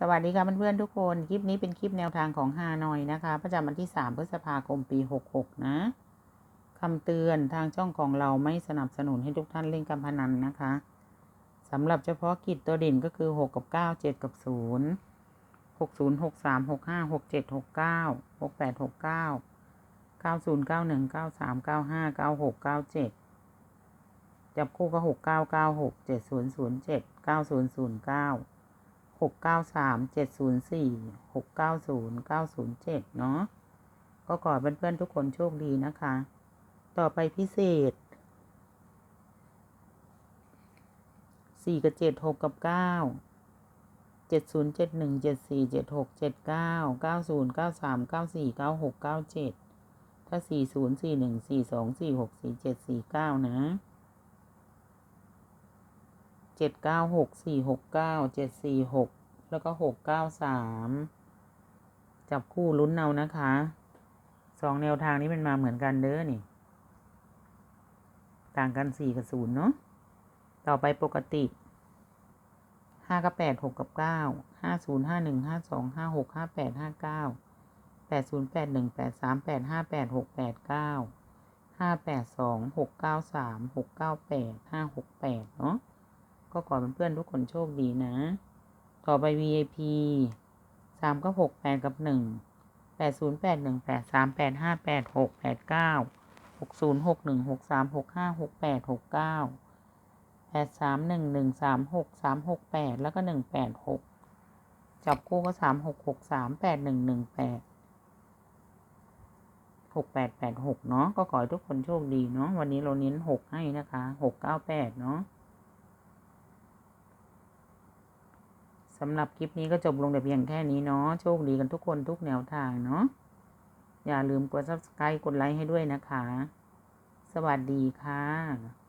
สวัสดีค่ะเพื่อนๆทุกคน คลิปนี้เป็นคลิปแนวทางของฮานอยนะคะ ประจำวันที่ 3 พฤษภาคมปี 66 นะคำเตือนทางช่องของเราไม่สนับสนุนให้ทุกท่านเล่นการพนันนะคะสำหรับเฉพาะกิจตัวเด่นก็คือ 6 กับ 9 7 กับ 0 60 63 65 67 69 68 69 90 91 93 95 96 97 จับคู่ก็ 6 9 9 6 7 0 0 7 9 0 0 9 หกเก้าสามเจ็ดศูนย์สี่หกเก้าศูนย์เก้าศูนย์เจ็ดเนาะก็ขอเพื่อนๆทุกคนโชคดีนะคะ ต่อไปพิเศษสี่กับเจ็ดหกกับเก้าเจ็ดศูนย์เจ็ดหนึ่งเจ็ดสี่เจ็ดหกเจ็ดเก้าเก้าศูนย์เก้าสามเก้าสี่เก้าหกเก้าเจ็ดถ้าสี่ศูนย์สี่หนึ่งสี่สองสี่หกสี่เจ็ดสี่เก้านะ เจ็ดเก้าหกสี่หกเก้าเจ็ดสี่หกแล้วก็หกเก้าสามจับคู่ลุ้นเอานะคะสองแนวทางนี้มันมาเหมือนกันเด้อนี่ ต่างกันสี่กับศูนย์เนาะต่อไปปกติห้ากับแปดหกกับเก้าห้าศูนย์ห้าหนึ่งห้าสองห้าหกห้าแปดห้าเก้าแปดศูนย์แปดหนึ่งแปดสามแปดห้าแปดหกแปดเก้าห้าแปดสองหกเก้าสามหกเก้าแปดห้าหกแปดเนาะ ก็ขอเพื่อนๆทุกคนโชคดีนะ ต่อไป VIP สามก็หกแปดกับหนึ่งแปดศูนย์แปดหนึ่งแปดสามแปดห้าแปดหกแปดเก้าหกศูนย์หกหนึ่งหกสามหกห้าหกแปดหกเก้าแปดสามหนึ่งหนึ่งสามหกสามหกแปดแล้วก็หนึ่งแปดหกจับคู่ก็สามหกหกสามแปดหนึ่งหนึ่งแปดหกแปดแปดหกเนาะก็ขอให้ทุกคนโชคดีเนาะวันนี้เราเน้นหกให้นะคะหกเก้าแปดเนาะ สำหรับคลิปนี้ก็จบลงแต่เพียงแค่นี้เนาะโชคดีกันทุกคนทุกแนวทางเนาะอย่าลืมกด subscribe กดไลค์ให้ด้วยนะคะ สวัสดีค่ะ